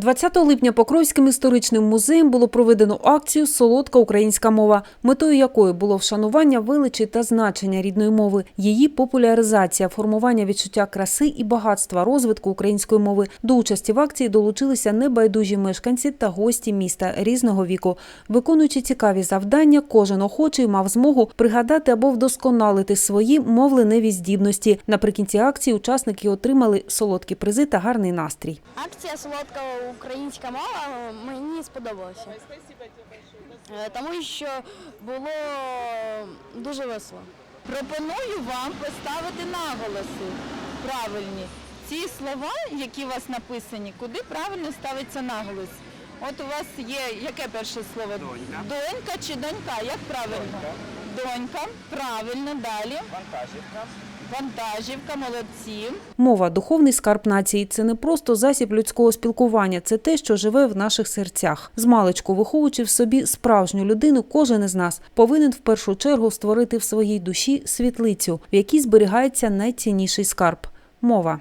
20 липня Покровським історичним музеєм було проведено акцію Солодка українська мова, метою якої було вшанування величі та значення рідної мови, її популяризація, формування відчуття краси і багатства розвитку української мови. До участі в акції долучилися небайдужі мешканці та гості міста різного віку. Виконуючи цікаві завдання, кожен охочий мав змогу пригадати або вдосконалити свої мовленеві здібності. Наприкінці акції учасники отримали солодкі призи та гарний настрій. Акція солодка українська мова мені сподобалася. Е, Тому що було дуже весело. Пропоную вам поставити наголоси правильні. Ці слова, які у вас написані, куди правильно ставиться наголос? От у вас є яке перше слово? Донька. Донька чи донька? Як правильно? Донька. Правильно, далі. Вантажівка. Вантажівка, молодці. Мова духовний скарб нації це не просто засіб людського спілкування, це те, що живе в наших серцях. Змалечку виховуючи в собі справжню людину, кожен із нас повинен в першу чергу створити в своїй душі світлицю, в якій зберігається найцінніший скарб мова.